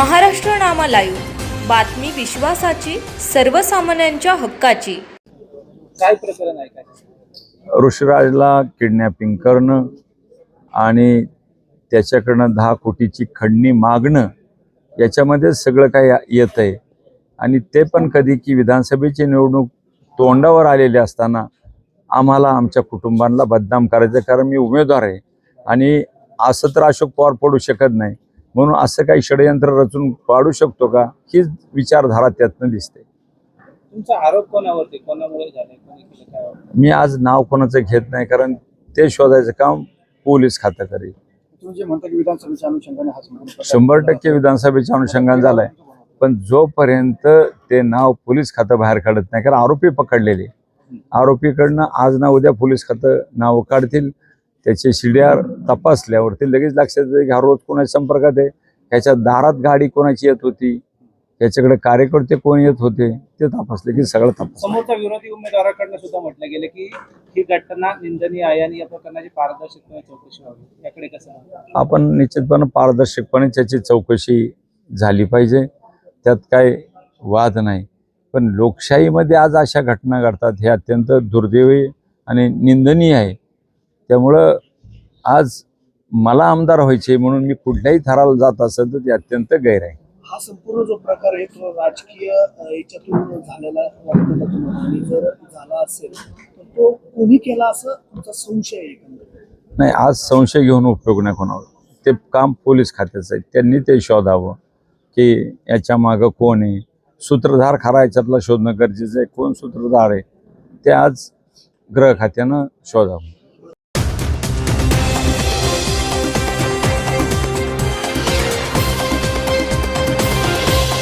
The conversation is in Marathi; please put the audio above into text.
महाराष्ट्र नामा लाईव्ह. बातमी विश्वासाची सर्वसामान्यांच्या हक्काची. काय प्रकरण आहे? काय? ऋषिराजला किडनॅपिंग करणं आणि त्याच्याकडनं दहा कोटीची खंडणी मागणं याच्यामध्ये सगळं काही येत आहे आणि ते पण कधी की विधानसभेची निवडणूक तोंडावर आलेली असताना आम्हाला आमच्या कुटुंबांना बदनाम करायचं कारण मी उमेदवार आहे. आणि असं तर अशोक पवार पडू शकत नाही. म्हणून असं काही षडयंत्र रचून पाडू शकतो का हीच विचारधारा त्यातनं दिसते. तुमचा आरोप कोणावरती? कोणामुळे झाले? कोणी केलं काय? वाटतं? मी आज नाव कोणाचं घेत नाही कारण ते शोधायचं काम पोलीस खातं करेल. हा शंभर टक्के विधानसभेच्या अनुषंगाने झालाय. पण जोपर्यंत ते नाव पोलीस खातं बाहेर काढत नाही कारण आरोपी पकडलेले. आरोपीकडनं आज ना उद्या पोलीस खातं नाव काढतील. त्याचे शिड्यार तपासल्यावरती लगेच लक्षात येते की हा रोज कोणाच्या संपर्कात आहे? ह्याच्या दारात गाडी कोणाची येत होती? याच्याकडे कार्यकर्ते कोण येत होते? ते तपासले की सगळं तपास समोरच्या विरोधी उमेदवाराकडनं सुद्धा म्हटलं गेलं की ही घटना निंदनीय आहे आणि या प्रकरणाची पारदर्शकपणे चौकशी व्हावी. याकडे कसं? आपण निश्चितपणे पारदर्शकपणे त्याची चौकशी झाली पाहिजे. त्यात काय वाद नाही. पण लोकशाहीमध्ये आज अशा घटना घडतात हे अत्यंत दुर्दैवी आणि निंदनीय आहे. त्यामुळं आज मला आमदार व्हायचे म्हणून मी कुठल्याही थराला जात असेल तर ते अत्यंत गैर आहे. हा संपूर्ण जो प्रकार आहे तो राजकीय अ, याच्यातून झालेला वाटतो का तुम्हाला? आणि जर झाला असेल तर तो कोणी केला असं तुमचा संशय आहे नाही आज संशय घेऊन उपयोग नाही कोणावर. ते काम पोलीस खात्याचं आहे. त्यांनी ते शोधावं की याच्या मागं कोण आहे. सूत्रधार खरा याच्यातला शोधणं गरजेचं आहे. कोण सूत्रधार आहे ते आज गृह खात्यानं शोधावं.